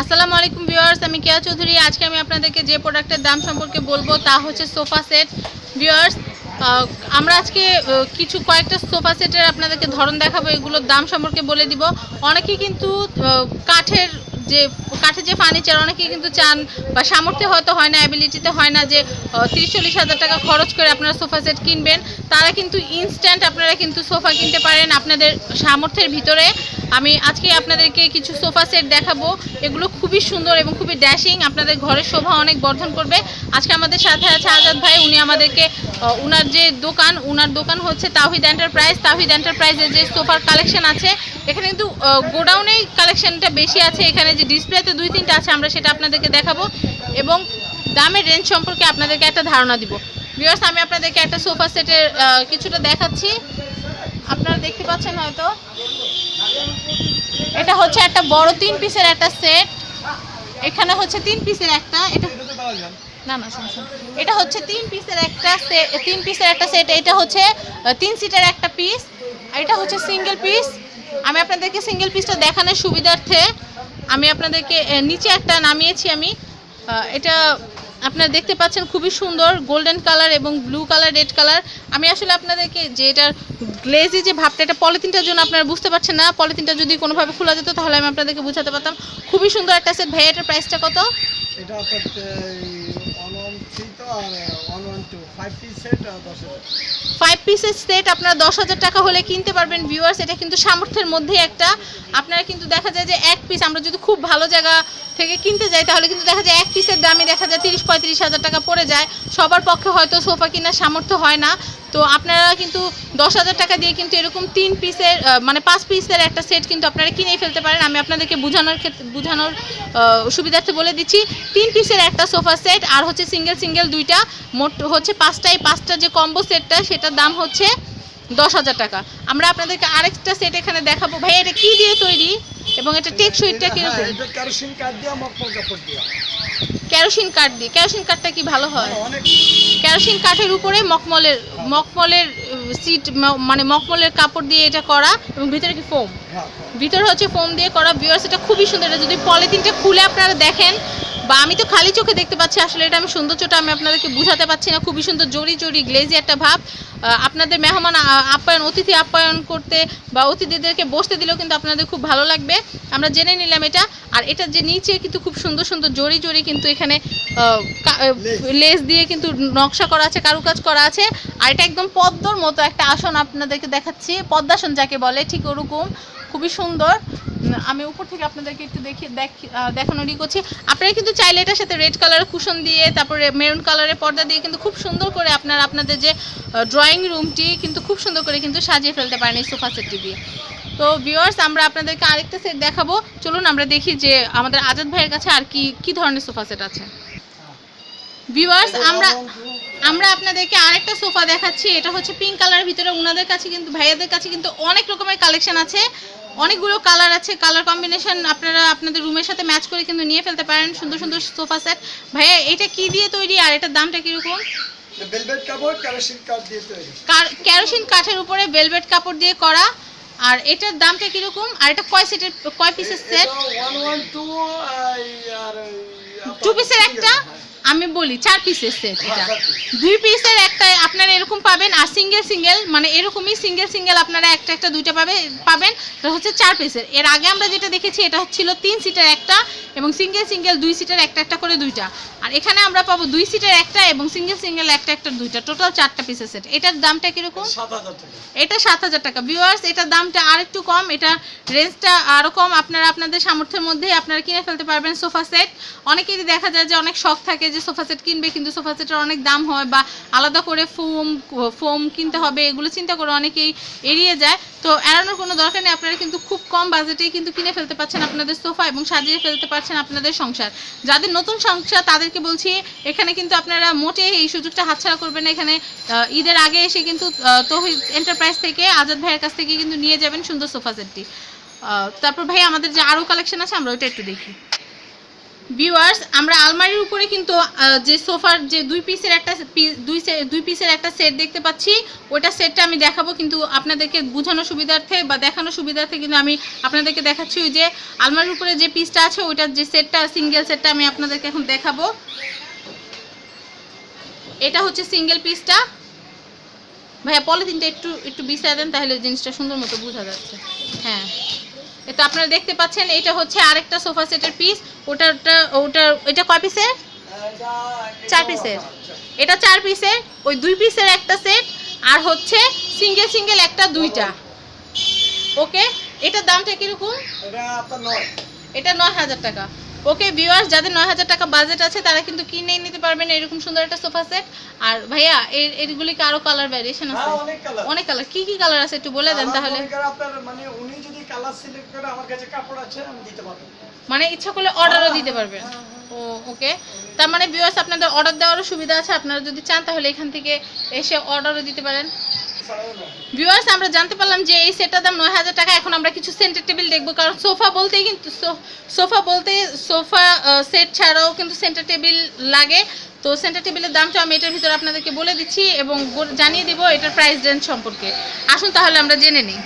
আসসালামু আলাইকুম ভিউয়ার্স, আমি কেয়া চৌধুরী। আজকে আমি আপনাদেরকে যে প্রোডাক্টের দাম সম্পর্কে বলব তা হচ্ছে সোফা সেট। ভিউয়ার্স আমরা আজকে কিছু কয়েকটা সোফা সেটের আপনাদেরকে ধরন দেখাবো, এগুলোর দাম সম্পর্কে বলে দিব। অনেকে কিন্তু কাঠের যে কাঠের যে ফার্নিচার অনেকেই কিন্তু চান বা সামর্থ্যে হয়তো হয় না অ্যাবিলিটিতে হয় না যে তিরিশ চল্লিশ হাজার টাকা খরচ করে আপনারা সোফা সেট কিনবেন। তারা কিন্তু ইনস্ট্যান্ট আপনারা কিন্তু সোফা কিনতে পারেন আপনাদের সামর্থ্যের ভিতরে। আমি আজকে আপনাদেরকে কিছু সোফা সেট দেখাবো। এগুলো খুবই সুন্দর এবং খুবই ড্যাশিং আপনাদের ঘরের শোভা অনেক বর্ধন করবে। আজকে আমাদের সাথে আছে আজাদ ভাই। উনি আমাদেরকে উনার যে দোকান, উনার দোকান হচ্ছে তাহিদ এন্টারপ্রাইজ তাহিদ এন্টারপ্রাইজের যে সোফার কালেকশন আছে এখানে কিন্তু গোডাউনেই কালেকশানটা বেশি আছে। এখানে যে ডিসপ্লেতে দুই তিনটা আছে, আমরা সেটা আপনাদেরকে দেখাবো। এবং দামের রেঞ্জ সম্পর্কে আপনাদেরকে একটা ধারণা দিব। ভিউয়ার্স আমি আপনাদেরকে একটা সোফা সেটের কিছুটা দেখাচ্ছি। আপনারা দেখতে পাচ্ছেন হয়তো। এটা হচ্ছে একটা বড় তিন পিসের একটা সেট এখানে হচ্ছে তিন পিসের একটা, এটা না না শুনুন। এটা হচ্ছে তিন পিসের একটা তিন পিসের একটা সেট এটা হচ্ছে তিন সিটের একটা পিস এটা হচ্ছে সিঙ্গেল পিস আমি আপনাদেরকে সিঙ্গেল পিসটা দেখানোর সুবিধার্থে আমি আপনাদেরকে নিচে একটা নামিয়েছি আমি। এটা আপনারা দেখতে পাচ্ছেন খুবই সুন্দর গোল্ডেন কালার এবং ব্লু কালার রেড কালার আমি আসলে আপনাদেরকে যে এটার গ্লেজি যে ভাবটা, এটা পলিথিনটার জন্য আপনারা বুঝতে পারছেন না। পলিথিনটা যদি কোনোভাবে খোলা যেত তাহলে আমি আপনাদেরকে বুঝাতে পারতাম। খুবই সুন্দর একটা সেট ভাই এটার প্রাইসটা কত? এটা ফাইভ পিসের সেট দশ হাজার। টাকা হলে কিনতে পারবেন এটা কিন্তু সামর্থ্যের মধ্যেই একটা। আপনারা কিন্তু দেখা যায় যে এক পিস আমরা যদি খুব ভালো জায়গা থেকে কিনতে যাই তাহলে কিন্তু দেখা যায় এক পিসের দামই দেখা যায় তিরিশ, পঁয়ত্রিশ হাজার টাকা পড়ে যায়। সবার পক্ষে হয়তো সোফা কেনার সামর্থ্য হয় না। তো আপনারা কিন্তু দশ হাজার টাকা দিয়ে কিন্তু এরকম তিন পিসের মানে পাঁচ পিসের একটা সেট কিন্তু আপনারা কিনেই ফেলতে পারেন। আমি আপনাদেরকে বোঝানোর ক্ষেত্রে বোঝানোর সুবিধার্থে বলে দিচ্ছি, তিন পিসের একটা সোফা সেট আর হচ্ছে সিঙ্গেল সিঙ্গেল দুইটা। মোট হচ্ছে পাঁচটাই, পাঁচটা যে কম্বো সেটটা সেটার দাম হচ্ছে দশ হাজার টাকা। আমরা আপনাদেরকে আরেকটা সেট এখানে দেখাবো। ভাই এটা কি দিয়ে তৈরি? এবং এটা টেকসইটা কি হ্যাঁ, এটা কেরোসিন কাঠ দিয়া মকমল কাপড় দিয়া। কেরোসিন কাঠ দিয়ে। কেরোসিন কাঠটা কি ভালো হয়? অনেক। কেরোসিন কাঠের উপরে মকমলের মকমলের সিট মানে মকমলের কাপড় দিয়ে এটা করা এবং ভিতরে কি ফোম? হ্যাঁ, ভিতরে হচ্ছে ফোম দিয়ে করা। ভিউয়ার্স এটা খুবই সুন্দর। এটা যদি পলিথিনটা খুলে আপনারা দেখেন বা আমি তো খালি চোখে দেখতে পাচ্ছি আসলে এটা আমি সৌন্দর্যটা আমি আপনাদেরকে বুঝাতে পারছি না। খুবই সুন্দর জড়ি জড়ি গ্লেজি একটা ভাব। আপনাদের মেহমান আপ্যায়ন অতিথি আপ্যায়ন করতে বা অতিথিদেরকে বসতে দিলেও কিন্তু আপনাদের খুব ভালো লাগবে। আমরা জেনে নিলাম এটা। আর এটা যে নিচে কিন্তু খুব সুন্দর সুন্দর জড়ি জড়ি কিন্তু এখানে লেস দিয়ে কিন্তু নকশা করা আছে কারুকাজ করা আছে। আর এটা একদম পদ্মর মতো একটা আসন আপনাদেরকে দেখাচ্ছি। পদ্মাসন যাকে বলে ঠিক ওরকম। খুবই সুন্দর। আমি উপর থেকে আপনাদেরকে একটু দেখি দেখানোরই করছি। আপনারা কিন্তু চাইলে এটার সাথে রেড কালারের কুশন দিয়ে তারপরে মেরুন কালারের পর্দা দিয়ে কিন্তু খুব সুন্দর করে আপনারা আপনাদের যে ড্রয়িং রুমটি কিন্তু খুব সুন্দর করে কিন্তু সাজিয়ে ফেলতে পারেন এই সোফা সেটটি দিয়ে। তো ভিউয়ার্স আমরা আপনাদেরকে আরেকটা সেট দেখাবো। চলুন আমরা দেখি যে আমাদের আজাদ ভাইয়ের কাছে আর কি কি ধরনের সোফা সেট আছে। ভিউয়ার্স আমরা আমরা আপনাদেরকে আরেকটা সোফা দেখাচ্ছি। এটা হচ্ছে পিঙ্ক কালারের ভিতরে। ওনাদের কাছে কিন্তু ভাইয়াদের কাছে কিন্তু অনেক রকমের কালেকশন আছে। অনেকগুলো কালার আছে কালার কম্বিনেশন আপনারা আপনাদের রুমের সাথে ম্যাচ করে কিন্তু নিয়ে ফেলতে পারেন। সুন্দর সুন্দর সোফা সেট ভাইয়া এটা কি দিয়ে তৈরি আর এটার দামটা কীরকম? ভেলভেট কাপড় কেরোসিন কাঠ দিয়ে তৈরি। কেরোসিন কাঠের উপরে ভেলভেট কাপড় দিয়ে করা। আর এটার দামটা কীরকম? আর এটা কয় সেটের কয় পিসের সেট টু পিসের একটা? আমি বলি চার পিসের সেট এটা। দুই পিসের একটা আপনারা এরকম পাবেন আর সিঙ্গেল সিঙ্গেল মানে এরকমই সিঙ্গেল সিঙ্গেল আপনারা একটা একটা দুইটা পাবে পাবেন। এটা হচ্ছে চার পিসের এর আগে আমরা যেটা দেখেছি এটা হচ্ছিল তিন সিটের একটা এবং সিঙ্গেল সিঙ্গেল দুই সিটের একটা একটা করে দুইটা। আর এখানে আমরা পাবো দুই সিটের একটা এবং সিঙ্গেল সিঙ্গেল একটা একটা দুইটা। টোটাল চারটা পিসের সেট এটার দামটা কীরকম? এটা সাত হাজার টাকা। ভিউয়ার্স এটার দামটা আর একটু কম। এটা রেঞ্জটা আরও কম। আপনারা আপনাদের সামর্থ্যের মধ্যে আপনারা কিনে ফেলতে পারবেন সোফা সেট। অনেকেরই দেখা যায় যে অনেক শখ থাকে যে সোফা সেট কিনবে কিন্তু সোফা সেটের অনেক দাম হয় বা আলাদা করে ফোম ফোম কিনতে হবে, এগুলো চিন্তা করে অনেকেই এড়িয়ে যায়। তো এড়ানোর কোনো দরকার নেই, আপনারা কিন্তু খুব কম বাজেটেই কিন্তু কিনে ফেলতে পারছেন আপনাদের সোফা এবং সাজিয়ে ফেলতে পারছেন আপনাদের সংসার। যাদের নতুন সংসার, তাদেরকে বলছি, এখানে কিন্তু আপনারা মোটে এই সুযোগটা হাতছাড়া করবেন। এখানে ঈদের আগে এসে কিন্তু তৌহিদ এন্টারপ্রাইজ থেকে, আজাদ ভাইয়ের কাছ থেকে কিন্তু নিয়ে যাবেন সুন্দর সোফা সেটটি। তারপর ভাই, আমাদের যে আরও কালেকশন আছে, আমরা ওইটা একটু দেখি। ভিউয়ার্স আমরা আলমারির উপরে কিন্তু যে সোফার যে দুই পিসের একটা দুই দুই পিসের একটা সেট দেখতে পাচ্ছি। ওটা সেটটা আমি দেখাবো কিন্তু আপনাদেরকে বোঝানোর সুবিধার্থে বা দেখানোর সুবিধার্থে কিন্তু আমি আপনাদেরকে দেখাচ্ছি ওই যে আলমারির উপরে যে পিসটা আছে, ওইটার যে সেটটা সিঙ্গেল সেটটা আমি আপনাদেরকে এখন দেখাবো। এটা হচ্ছে সিঙ্গেল পিসটা ভাইয়া, পলিথিনটা একটু একটু বিছায় দেন, তাহলে জিনিসটা সুন্দর মতো বোঝা যাচ্ছে। হ্যাঁ। এটা আপনারা দেখতে পাচ্ছেন এটা হচ্ছে আরেকটা সোফা সেটের পিস ওটা ওটা ওটা এটা কয় পিসের চার পিসের এটা চার পিসের ওই দুই পিসের একটা সেট আর হচ্ছে সিঙ্গেল সিঙ্গেল একটা দুইটা। ওকে এটার দামটা কীরকম? এটা নয় হাজার টাকা। ওকে ভিউয়ার্স যাদের নয় হাজার টাকা বাজেট আছে তারা কিন্তু কিনে নিতে পারবেন এরকম সুন্দর একটা সোফা সেট আর ভাইয়া এর এরগুলি কি আরও কালার ভ্যারিয়েশন আছে। হ্যাঁ অনেক কালার অনেক কালার কি কি কালার আছে একটু বলে দেন তাহলে। আপনার মানে উনি যদি কালার সিলেক্ট করে আমার কাছে কাপড় আছে আমি দিতে পারব। মানে ইচ্ছা করলে অর্ডারও দিতে পারবেন ও ওকে। তার মানে ভিউয়ার্স আপনাদের অর্ডার দেওয়ারও সুবিধা আছে। আপনারা যদি চান তাহলে এখান থেকে এসে অর্ডারও দিতে পারেন। ভিউয়ার্স আমরা জানতে পারলাম যে এই সেটটার দাম নয় হাজার টাকা। এখন আমরা কিছু সেন্টার টেবিল দেখব, কারণ সোফা বলতেই কিন্তু সোফা বলতে সোফা সেট ছাড়াও কিন্তু সেন্টার টেবিল লাগে। তো সেন্টার টেবিলের দামটা আমি এটার ভিতরে আপনাদেরকে বলে দিচ্ছি এবং জানিয়ে দিব এটার প্রাইস রেঞ্জ সম্পর্কে। আসুন তাহলে আমরা জেনে নিই।